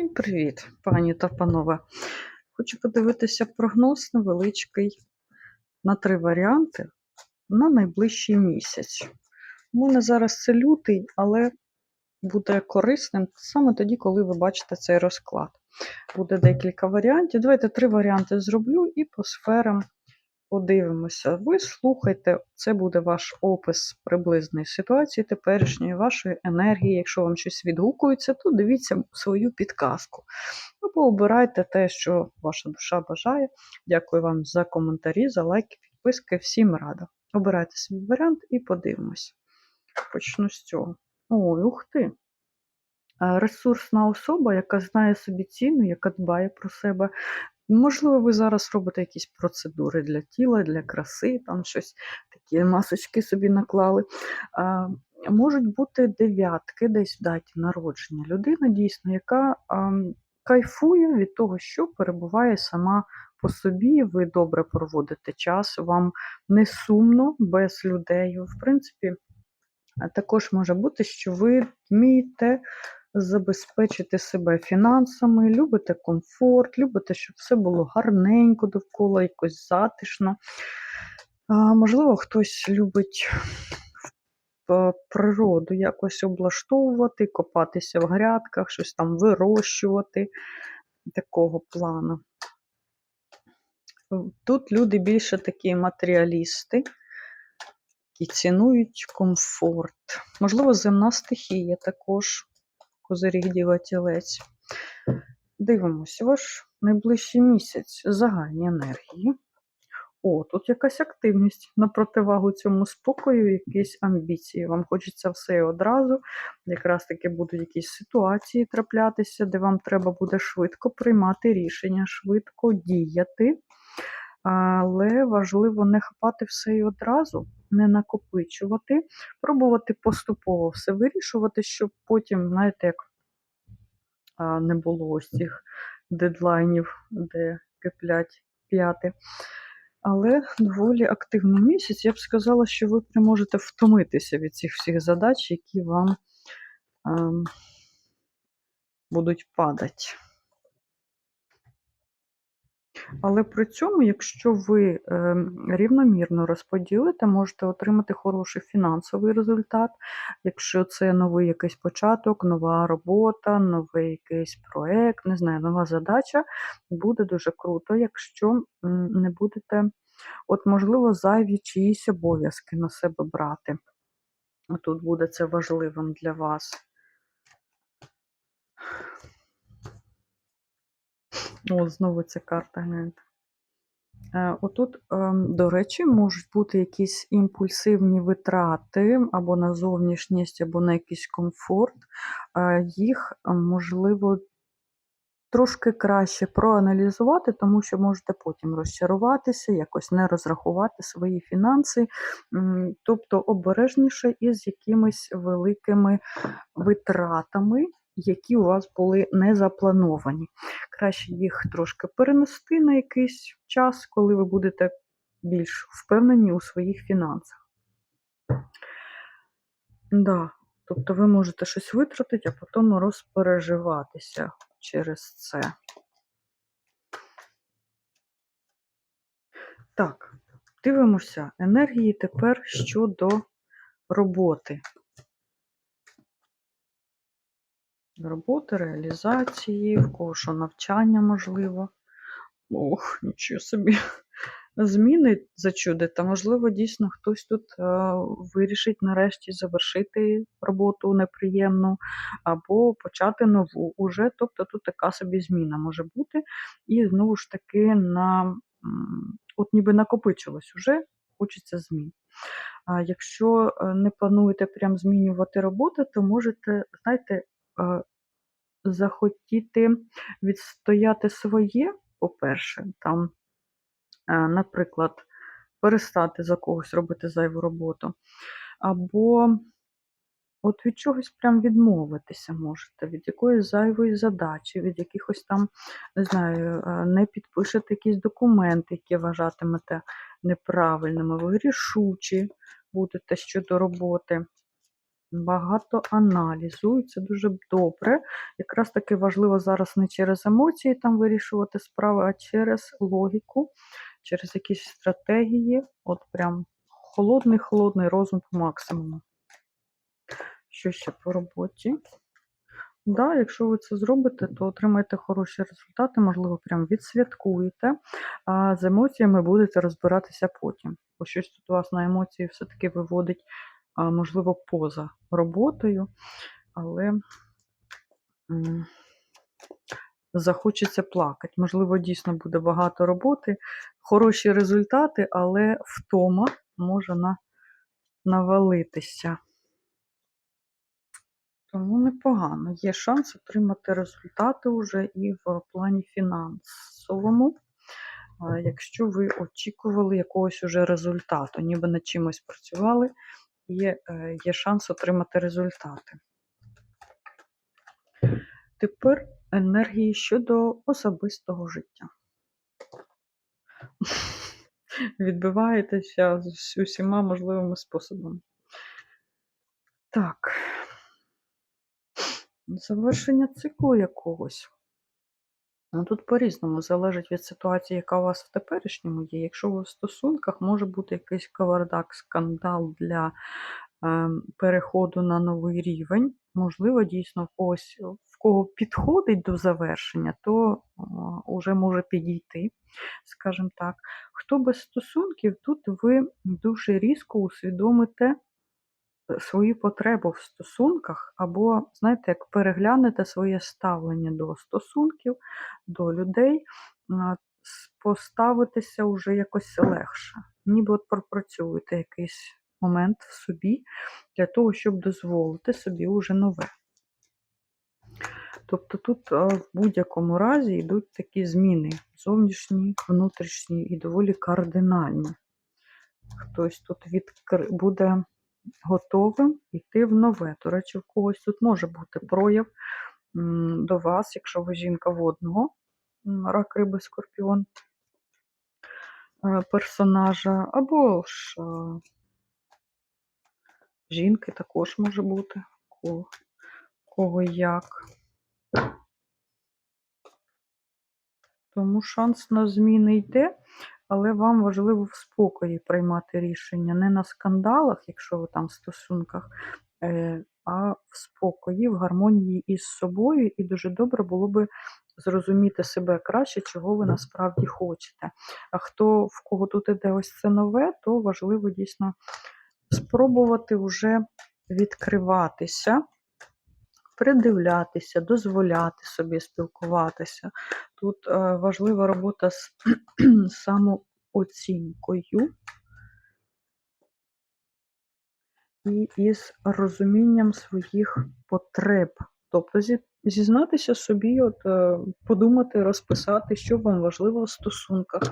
Всім привіт, пані та панове. Хочу подивитися прогноз невеличкий на три варіанти на найближчий місяць. У мене зараз це лютий, але буде корисним саме тоді, коли ви бачите цей розклад. Буде декілька варіантів. Давайте три варіанти зроблю і по сферам подивимося. Ви слухайте, це буде ваш опис приблизної ситуації теперішньої, вашої енергії. Якщо вам щось відгукується, то дивіться свою підказку. Або обирайте те, що ваша душа бажає. Дякую вам за коментарі, за лайки, підписки. Всім рада. Обирайте свій варіант і подивимось. Почну з цього. Ой, ух ти! Ресурсна особа, яка знає собі ціну, яка дбає про себе, Можливо, ви зараз робите якісь процедури для тіла, для краси, там щось такі масочки собі наклали. А, Можуть бути дев'ятки десь в даті народження. Людина дійсно, яка а, кайфує від того, що перебуває сама по собі, ви добре проводите час, вам не сумно без людей. В принципі, також може бути, що ви вмієте забезпечити себе фінансами, любите комфорт, любите, щоб все було гарненько довкола, якось затишно. Можливо, хтось любить природу якось облаштовувати, копатися в грядках, щось там вирощувати такого плану. Тут люди більше такі матеріалісти, які цінують комфорт. Можливо, земна стихія також козиріг тілець. Дивимося, ваш найближчий місяць загальні енергії. О, тут якась активність на противагу цьому спокою, якісь амбіції. Вам хочеться все одразу. Якраз таки будуть якісь ситуації траплятися, де вам треба буде швидко приймати рішення, швидко діяти. Але важливо не хапати все і одразу, не накопичувати, пробувати поступово все вирішувати, щоб потім, знаєте, як не було ось цих дедлайнів, де киплять п'яти. Але доволі активний місяць. Я б сказала, що ви можете втомитися від цих всіх задач, які вам ем, будуть падати. Але при цьому, якщо ви ем, рівномірно розподілите, можете отримати хороший фінансовий результат. Якщо це новий якийсь початок, нова робота, новий якийсь проєкт, не знаю, нова задача, буде дуже круто, якщо не будете, от, можливо, зайві чиїсь обов'язки на себе брати. Тут буде це важливим для вас. О, знову ця карта гляньте. Отут, ем, до речі, можуть бути якісь імпульсивні витрати або на зовнішність, або на якийсь комфорт. Е, їх е, можливо трошки краще проаналізувати, тому що можете потім розчаруватися, якось не розрахувати свої фінанси, тобто обережніше із якимись великими витратами які у вас були не заплановані. Краще їх трошки перенести на якийсь час, коли ви будете більш впевнені у своїх фінансах. Да, Тобто ви можете щось витратити, а потім розпереживатися через це. Так, дивимося енергії тепер щодо роботи. Роботи, реалізації, в кого що навчання можливо. Ох, нічого собі. Зміни зачудити. Можливо, дійсно хтось тут е, вирішить нарешті завершити роботу неприємну, або почати нову уже. Тобто тут така собі зміна може бути. І знову ж таки, на, от ніби накопичилось уже, хочеться змін. А Якщо е, не плануєте прям змінювати роботу, то можете, знаєте, е, захотіти відстояти своє, по-перше, там, е, наприклад, перестати за когось робити зайву роботу, або от від чогось прям відмовитися можете, від якоїсь зайвої задачі, від якихось там, не знаю, е, не підпишете якісь документи, які вважатимете неправильними, ви рішучі будете щодо роботи. Багато аналізу, і це дуже добре. Якраз таки важливо зараз не через емоції там вирішувати справи, а через логіку, через якісь стратегії. От прям холодний-холодний розум по максимуму. Що ще по роботі? Да, якщо ви це зробите, то отримаєте хороші результати, можливо, прям відсвяткуєте, а з емоціями будете розбиратися потім. Бо щось тут вас на емоції все-таки виводить, можливо, поза роботою, але захочеться плакати. Можливо, дійсно буде багато роботи, хороші результати, але втома може на, навалитися. Тому непогано. Є шанс отримати результати вже і в плані фінансовому, якщо ви очікували якогось уже результату, ніби над чимось працювали, є, е, є шанс отримати результати. Тепер енергії щодо особистого життя. Відбиваєтеся з усіма можливими способами. Так. Завершення циклу якогось. Ну, тут по-різному залежить від ситуації, яка у вас в теперішньому є. Якщо ви в стосунках, може бути якийсь кавардак, скандал для е, переходу на новий рівень. Можливо, дійсно в в кого підходить до завершення, то вже може підійти, скажімо так. Хто без стосунків, тут ви дуже різко усвідомите свою потребу в стосунках, або, знаєте, як переглянете своє ставлення до стосунків, до людей, поставитися вже якось легше. Ніби от пропрацюєте якийсь момент в собі для того, щоб дозволити собі уже нове. Тобто тут в будь-якому разі йдуть такі зміни зовнішні, внутрішні і доволі кардинальні. Хтось тут відкри... буде готовим йти в нове. До речі, в когось тут може бути прояв до вас, якщо ви жінка водного, рак риби, скорпіон е, персонажа, або ж е, жінки також може бути, кого, кого як. Тому шанс на зміни йде, але вам важливо в спокої приймати рішення. Не на скандалах, якщо ви там в стосунках, е, а в спокої, в гармонії із собою, і дуже добре було би зрозуміти себе краще, чого ви насправді хочете. А хто в кого тут іде ось це нове, то важливо дійсно спробувати вже відкриватися. Придивлятися, дозволяти собі спілкуватися. Тут е, важлива робота з самооцінкою і із розумінням своїх потреб. Тобто зі- зізнатися собі, от, е, подумати, розписати, що вам важливо в стосунках,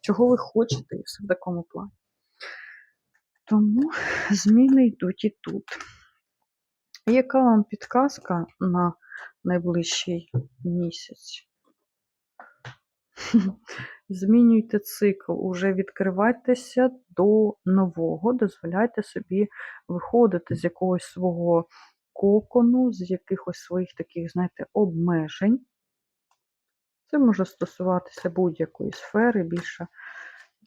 чого ви хочете, і все в такому плані. Тому зміни йдуть і тут. Яка вам підказка на найближчий місяць? Змінюйте цикл, уже відкривайтеся до нового, дозволяйте собі виходити з якогось свого кокону, з якихось своїх таких, знаєте, обмежень. Це може стосуватися будь-якої сфери, більше,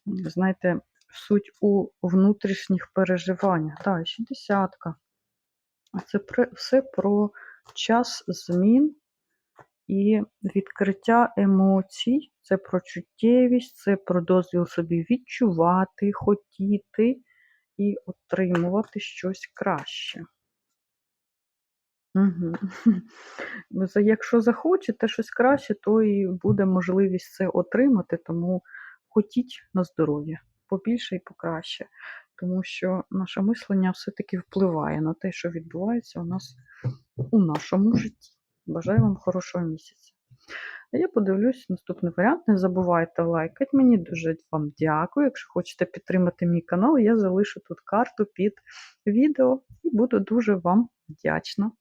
знаєте, суть у внутрішніх переживаннях. Так, ще десятка. А це все про час змін і відкриття емоцій. Це про чуттєвість, це про дозвіл собі відчувати, хотіти і отримувати щось краще. Угу. Якщо захочете щось краще, то і буде можливість це отримати, тому хотіть на здоров'я побільше і покраще. Тому що наше мислення все-таки впливає на те, що відбувається у нас у нашому житті. Бажаю вам хорошого місяця. Я подивлюсь наступний варіант. Не забувайте лайкати мені. Дуже вам дякую. Якщо хочете підтримати мій канал, я залишу тут карту під відео і буду дуже вам вдячна.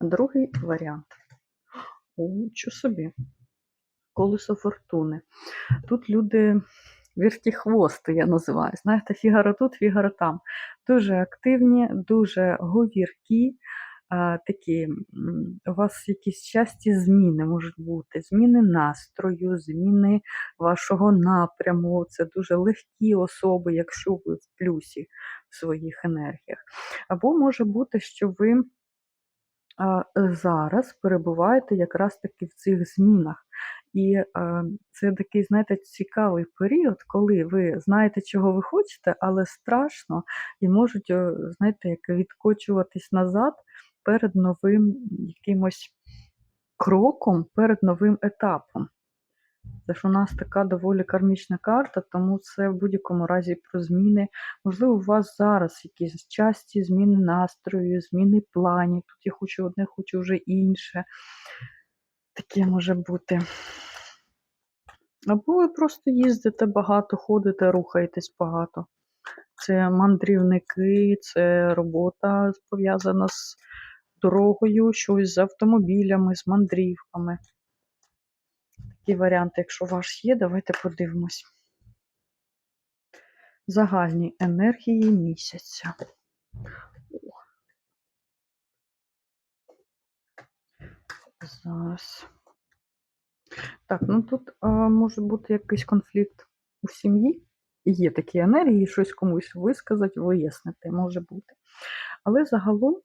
Другий варіант. О, собі. Колесо фортуни. Тут люди віртіхвости, я називаю. Знаєте, фігаро тут, фігаро там. Дуже активні, дуже говіркі. Такі, у вас якісь часті зміни можуть бути, зміни настрою, зміни вашого напряму. Це дуже легкі особи, якщо ви в плюсі в своїх енергіях. Або може бути, що ви зараз перебуваєте якраз таки в цих змінах. І е, це такий, знаєте, цікавий період, коли ви знаєте, чого ви хочете, але страшно і можуть, е, знаєте, як відкочуватись назад перед новим якимось кроком, перед новим етапом. Це ж у нас така доволі кармічна карта, тому це в будь-якому разі про зміни. Можливо, у вас зараз якісь часті зміни настрою, зміни планів. Тут я хочу одне, хочу вже інше. Таке може бути. Або ви просто їздите багато, ходите, рухаєтесь багато. Це мандрівники, це робота пов'язана з дорогою, щось з автомобілями, з мандрівками. Такі варіанти, якщо ваш є, давайте подивимось. Загальні енергії місяця. Зараз. Так, ну тут а, може бути якийсь конфлікт у сім'ї. Є такі енергії, щось комусь висказати, вияснити, може бути. Але загалом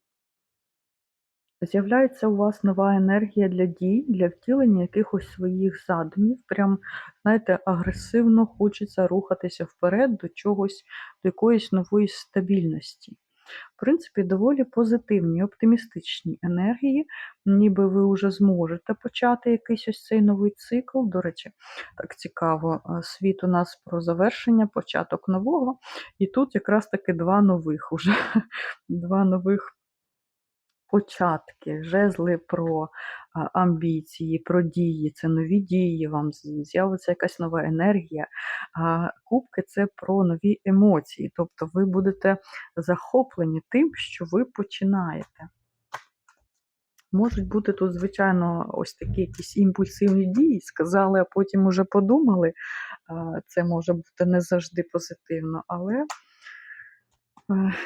з'являється у вас нова енергія для дій, для втілення якихось своїх задумів. Прям, знаєте, агресивно хочеться рухатися вперед до чогось, до якоїсь нової стабільності. В принципі, доволі позитивні, оптимістичні енергії, ніби ви вже зможете почати якийсь ось цей новий цикл. До речі, так цікаво, е, світ у нас про завершення, початок нового, і тут якраз таки два нових уже, два нових початки, жезли про амбіції, про дії, це нові дії, вам з'явиться якась нова енергія. Кубки це про нові емоції, тобто ви будете захоплені тим, що ви починаєте. Можуть бути тут, звичайно, ось такі якісь імпульсивні дії, сказали, а потім уже подумали. Це може бути не завжди позитивно, але е,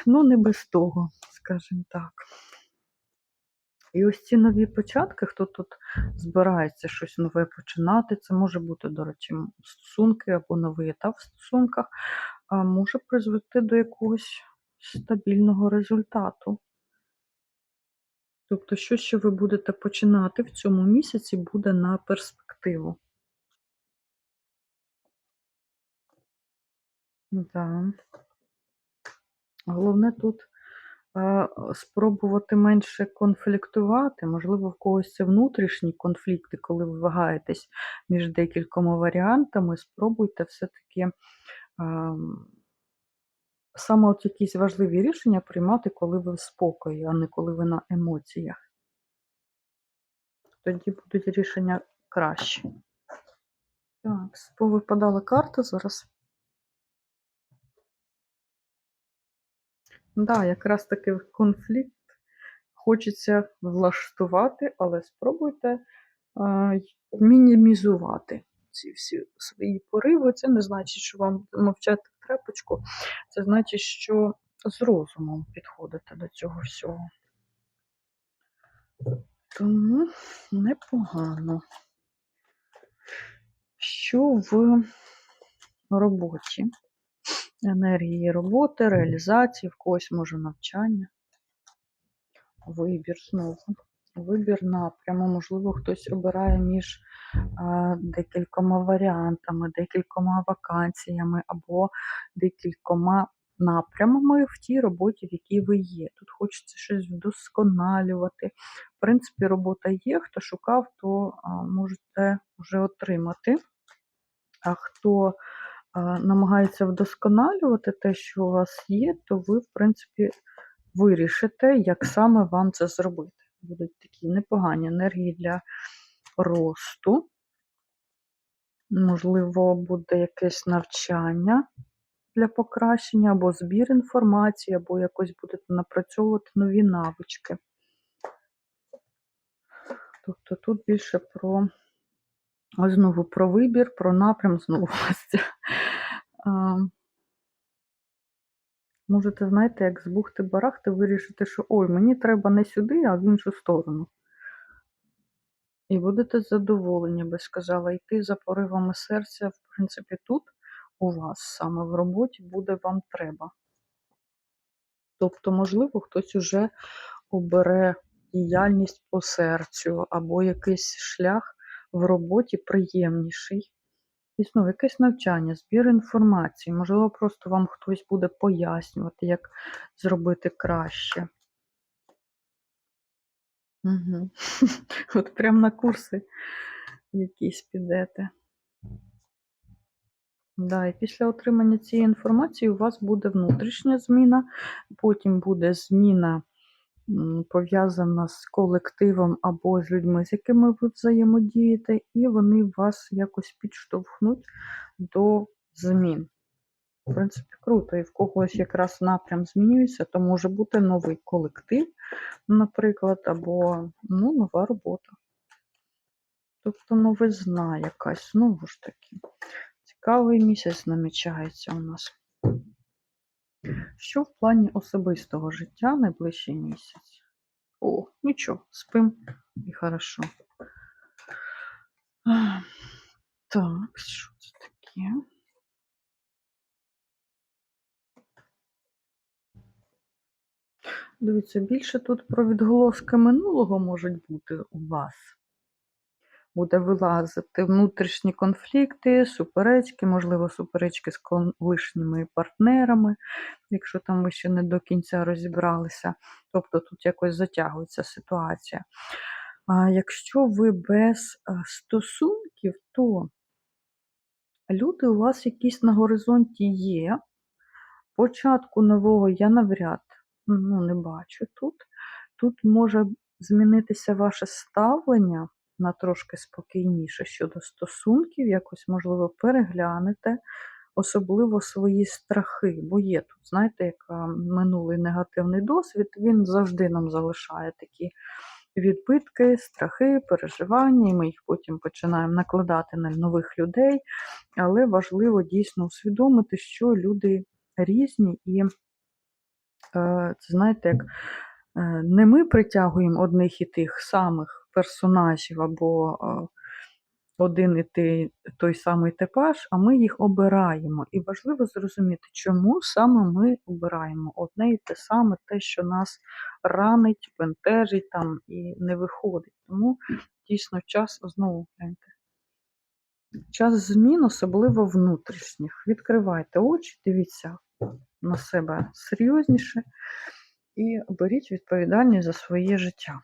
ну, не без того, скажімо так. І ось ці нові початки, хто тут збирається щось нове починати, це може бути, до речі, стосунки або новий етап в стосунках, може призвести до якогось стабільного результату. Тобто, що, що ви будете починати в цьому місяці, буде на перспективу. Да. Головне тут спробувати менше конфліктувати. Можливо, в когось це внутрішні конфлікти, коли ви вагаєтесь між декількома варіантами. Спробуйте все-таки ем, саме от якісь важливі рішення приймати, коли ви в спокої, а не коли ви на емоціях. Тоді будуть рішення кращі. Так, повипадала карта зараз. Да, якраз таки конфлікт хочеться влаштувати, але спробуйте й- мінімізувати ці всі свої пориви. Це не значить, що вам мовчати трепочку. Це значить, що з розумом підходите до цього всього. Тому непогано. Що в роботі? Енергії роботи, реалізації, в когось може навчання. Вибір знову. Вибір напряму. Можливо, хтось обирає між а, декількома варіантами, декількома вакансіями або декількома напрямами в тій роботі, в якій ви є. Тут хочеться щось вдосконалювати. В принципі, робота є. Хто шукав, то а, можете вже отримати. А хто а, намагається вдосконалювати те, що у вас є, то ви, в принципі, вирішите, як саме вам це зробити. Будуть такі непогані енергії для росту. Можливо, буде якесь навчання для покращення, або збір інформації, або якось будете напрацьовувати нові навички. Тобто тут більше про знову про вибір, про напрям, знову можете, знаєте, як з бухти-барахти вирішити, що ой, мені треба не сюди, а в іншу сторону. І будете задоволені, би сказала, йти за поривами серця, в принципі, тут у вас саме в роботі буде вам треба. Тобто, можливо, хтось уже обере діяльність по серцю або якийсь шлях в роботі приємніший. І знову якесь навчання, збір інформації. Можливо, просто вам хтось буде пояснювати, як зробити краще. Угу. От прям на курси якісь підете. Да, і після отримання цієї інформації у вас буде внутрішня зміна, потім буде зміна пов'язана з колективом або з людьми, з якими ви взаємодієте, і вони вас якось підштовхнуть до змін. В принципі, круто. І в когось якраз напрям змінюється, то може бути новий колектив, наприклад, або ну, нова робота. Тобто новизна якась, знову ж таки. Цікавий місяць намічається у нас. Що в плані особистого життя найближчий місяць? О, нічого, спим і хорошо. Так, що це таке? Дивіться, більше тут про відголоски минулого можуть бути у вас. Буде вилазити внутрішні конфлікти, суперечки, можливо, суперечки з колишніми партнерами, якщо там ви ще не до кінця розібралися. Тобто тут якось затягується ситуація. А якщо ви без стосунків, то люди у вас якісь на горизонті є. Початку нового я навряд ну, не бачу тут. Тут може змінитися ваше ставлення на трошки спокійніше щодо стосунків, якось, можливо, переглянете, особливо свої страхи, бо є тут, знаєте, як минулий негативний досвід, він завжди нам залишає такі відбитки, страхи, переживання, і ми їх потім починаємо накладати на нових людей. Але важливо дійсно усвідомити, що люди різні і Е, Це знаєте, як е, не ми притягуємо одних і тих самих персонажів або один і той, той самий типаж, а ми їх обираємо. І важливо зрозуміти, чому саме ми обираємо одне і те саме, те, що нас ранить, бентежить там і не виходить. Тому дійсно час знову гляньте. Час змін, особливо внутрішніх. Відкривайте очі, дивіться на себе серйозніше і беріть відповідальність за своє життя.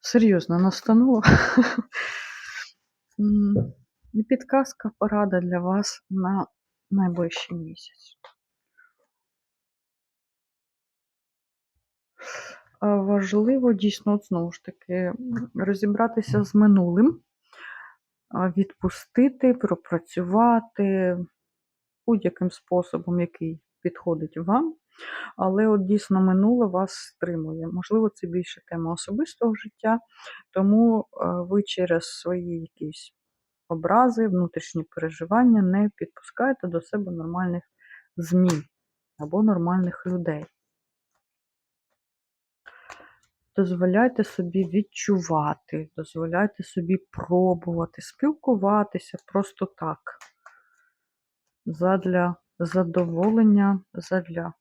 Серйозна настанова. Підказка, порада для вас на найближчий місяць. Важливо дійсно, знову ж таки, розібратися з минулим, відпустити, пропрацювати будь-яким способом, який підходить вам. Але от дійсно минуле вас стримує. Можливо, це більше тема особистого життя, тому е, ви через свої якісь образи, внутрішні переживання не підпускаєте до себе нормальних змін або нормальних людей. Дозволяйте собі відчувати, дозволяйте собі пробувати, спілкуватися просто так. Задля задоволення, задля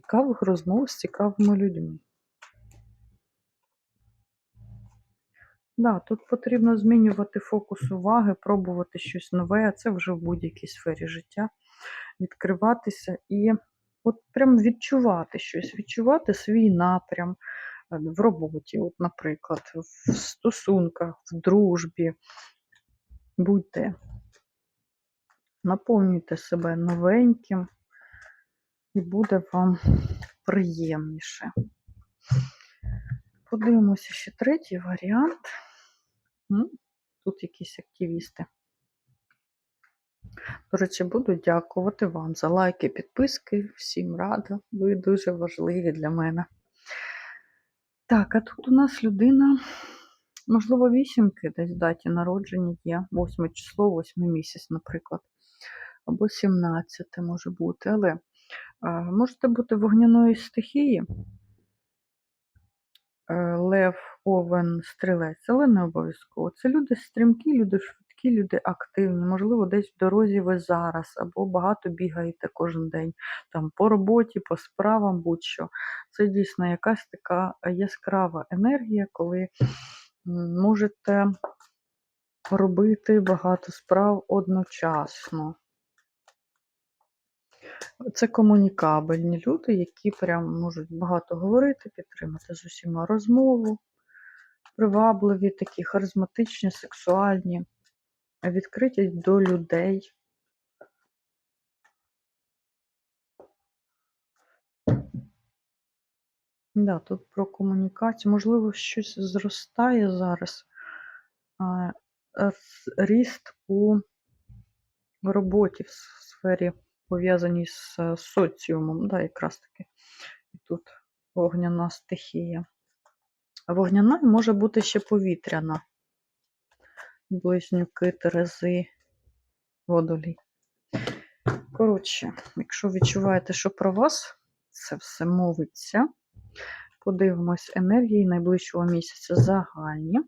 цікавих розмов з цікавими людьми. Да, тут потрібно змінювати фокус уваги, пробувати щось нове, а це вже в будь-якій сфері життя. Відкриватися і от прям відчувати щось, відчувати свій напрям е, в роботі, от, наприклад, в стосунках, в дружбі. Будьте, наповнюйте себе новеньким, і буде вам приємніше. Подивимося ще третій варіант. Тут якісь активісти. До речі, буду дякувати вам за лайки, підписки. Всім рада. Ви дуже важливі для мене. Так, а тут у нас людина Можливо, вісімки десь в даті народження є. Восьме число, восьмий місяць, наприклад. Або 17 може бути. Але можете бути вогняної стихії. Е, Лев, овен, стрілець, але не обов'язково. Це люди стрімкі, люди швидкі, люди активні. Можливо, десь в дорозі ви зараз, або багато бігаєте кожен день, там по роботі, по справам, будь-що. Це дійсно якась така яскрава енергія, коли можете робити багато справ одночасно. Це комунікабельні люди, які прям можуть багато говорити, підтримати з усіма розмову, привабливі, такі харизматичні, сексуальні, відкриті до людей. Да, тут про комунікацію. Можливо, щось зростає зараз. Е, Ріст у роботі в сфері, пов'язаній з е, соціумом. Да, якраз таки. І тут вогняна стихія. Вогняна може бути ще повітряна. Близнюки, терези, водолій. Коротше, якщо відчуваєте, що про вас це все мовиться, подивимось енергії найближчого місяця загальні.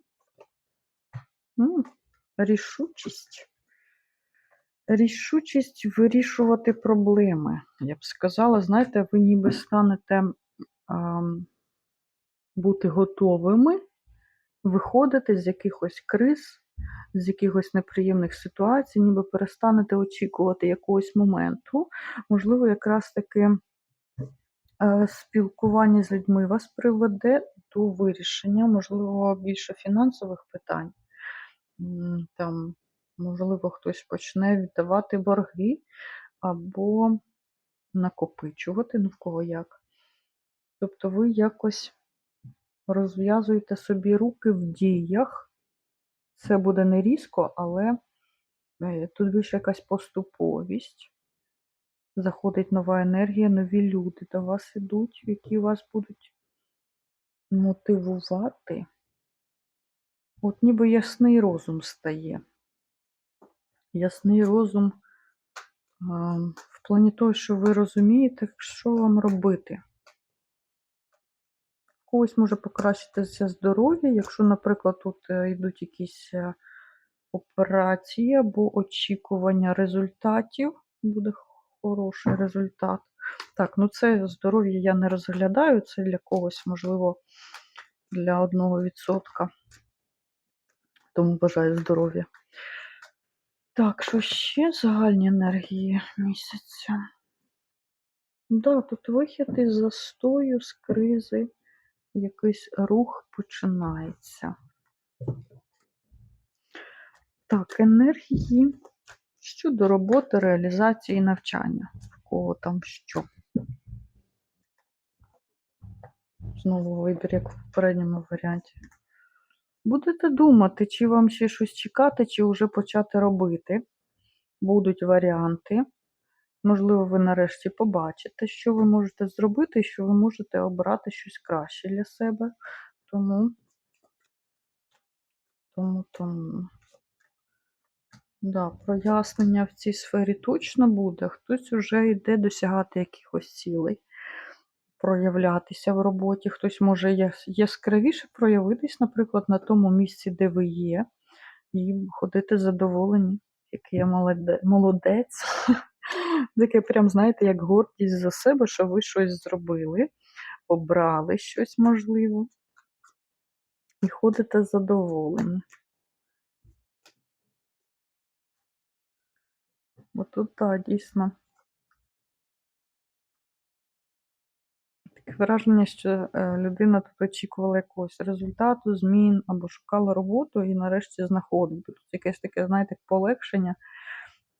Рішучість. Рішучість вирішувати проблеми. Я б сказала, знаєте, ви ніби станете ам, бути готовими виходити з якихось криз, з якихось неприємних ситуацій, ніби перестанете очікувати якогось моменту. Можливо, якраз таки е, спілкування з людьми вас приведе до вирішення, можливо, більше фінансових питань. Там, можливо, хтось почне віддавати борги або накопичувати, ну в кого як. Тобто ви якось розв'язуєте собі руки в діях. Це буде не різко, але е, тут більше якась поступовість. Заходить нова енергія, нові люди до вас ідуть, які вас будуть мотивувати. От ніби ясний розум стає. Ясний розум в плані того, що ви розумієте, що вам робити. Когось може покращитися здоров'я, якщо, наприклад, тут е, йдуть якісь е, операції або очікування результатів, буде хороший результат. Так, ну це здоров'я я не розглядаю, це для когось, можливо, для одного відсотка. Тому бажаю здоров'я. Так, що ще загальні енергії місяця? Да, тут вихід із застою, з кризи, якийсь рух починається. Так, енергії щодо роботи, реалізації навчання. В кого там що? Знову вибір, як в попередньому варіанті. Будете думати, чи вам ще щось чекати, чи вже почати робити. Будуть варіанти. Можливо, ви нарешті побачите, що ви можете зробити, що ви можете обрати щось краще для себе. Тому, тому, тому. Да, прояснення в цій сфері точно буде. Хтось вже йде досягати якихось цілей, проявлятися в роботі. Хтось може яскравіше проявитись, наприклад, на тому місці, де ви є, і ходити задоволені, який я молодець. Таке прям, знаєте, як гордість за себе, що ви щось зробили, обрали щось можливо, і ходите задоволені. Бо тут, так, дійсно. Враження, що е, людина тут очікувала якогось результату, змін або шукала роботу і нарешті знаходить. Тут якесь таке, знаєте, полегшення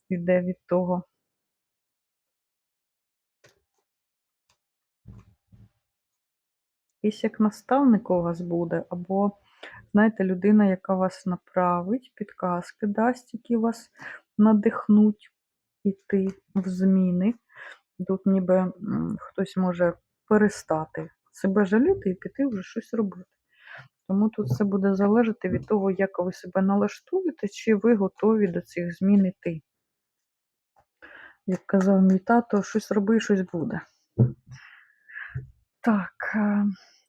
йде від того. Якийсь як наставник у вас буде, або, знаєте, людина, яка вас направить, підказки дасть, які вас надихнуть іти в зміни. Тут ніби хтось може перестати себе жаліти і піти вже щось робити. Тому тут все буде залежати від того, як ви себе налаштуєте, чи ви готові до цих змін іти. Як казав мій тато, щось роби, щось буде. Так, е,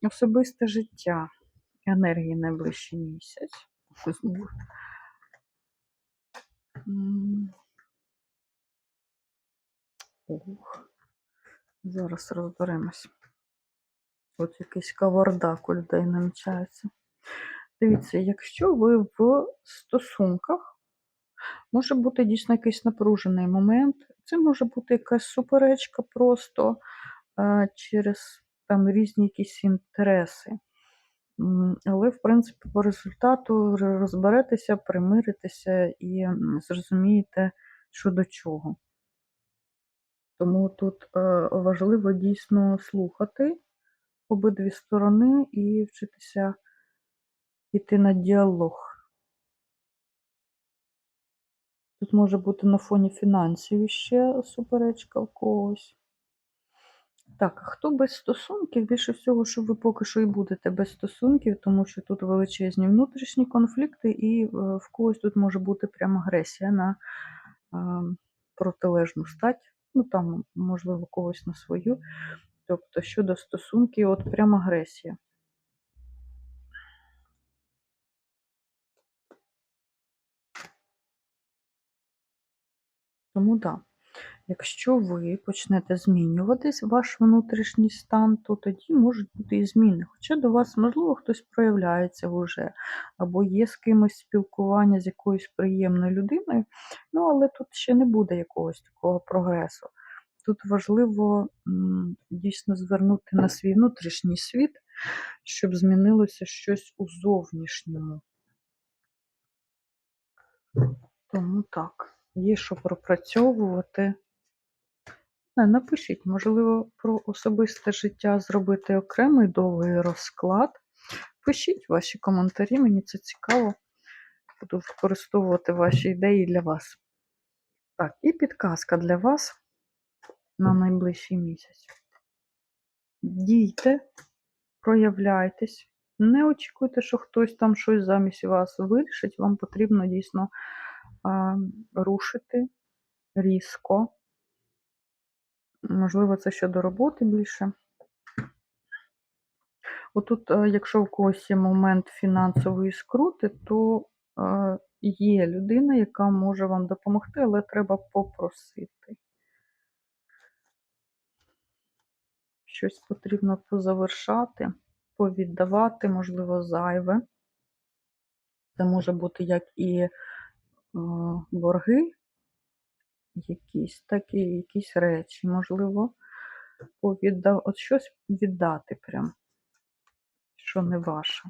особисте життя. Енергії найближчий місяць. Знову. Зараз розберемось. От якийсь кавардак у людей намічається. Дивіться, якщо ви в стосунках, може бути дійсно якийсь напружений момент. Це може бути якась суперечка просто е, через там різні якісь інтереси. Але, в принципі, по результату розберетеся, примиритеся і зрозумієте, що до чого. Тому тут е, важливо дійсно слухати обидві сторони і вчитися йти на діалог. Тут може бути на фоні фінансів ще суперечка в когось. Так, хто без стосунків? Більше всього, що ви поки що і будете без стосунків, тому що тут величезні внутрішні конфлікти, і е, в когось тут може бути прямо агресія на е, протилежну стать. Ну там, можливо, когось на свою. Тобто, щодо стосунків, от прям агресія. Тому так. Да. Якщо ви почнете змінюватись, ваш внутрішній стан, то тоді можуть бути і зміни. Хоча до вас, можливо, хтось проявляється вже, або є з кимось спілкування з якоюсь приємною людиною, ну але тут ще не буде якогось такого прогресу. Тут важливо дійсно звернути на свій внутрішній світ, щоб змінилося щось у зовнішньому. Тому так, є що пропрацьовувати. Напишіть, можливо, про особисте життя зробити окремий довгий розклад. Пишіть ваші коментарі, мені це цікаво. Буду використовувати ваші ідеї для вас. Так, і підказка для вас на найближчий місяць. Дійте, проявляйтесь, не очікуйте, що хтось там щось замість вас вирішить. Вам потрібно дійсно а, рушити різко. Можливо, це щодо роботи більше. Отут, е, якщо в когось є момент фінансової скрути, то е, є людина, яка може вам допомогти, але треба попросити. Щось потрібно позавершати, повіддавати, можливо, зайве. Це може бути як і е, борги, якісь, так і якісь речі, можливо, повіддав... от щось віддати прям, що не ваше.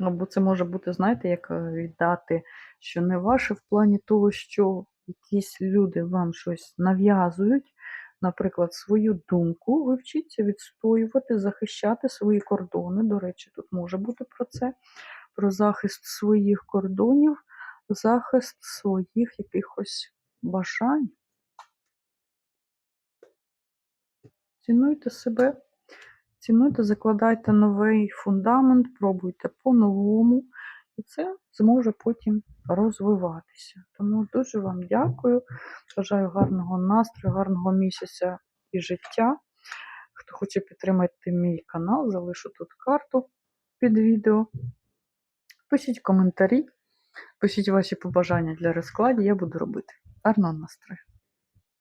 Або це може бути, знаєте, як е, віддати, що не ваше в плані того, що якісь люди вам щось нав'язують, наприклад, свою думку, ви вчіться відстоювати, захищати свої кордони. До речі, тут може бути про це, про захист своїх кордонів, захист своїх якихось бажань. Цінуйте себе. Цінуйте, закладайте новий фундамент, пробуйте по-новому, і це зможе потім розвиватися. Тому дуже вам дякую. Бажаю гарного настрою, гарного місяця і життя. Хто хоче підтримати мій канал, залишу тут карту під відео. Пишіть коментарі, пишіть ваші побажання для розкладів, я буду робити. Гарного настрою!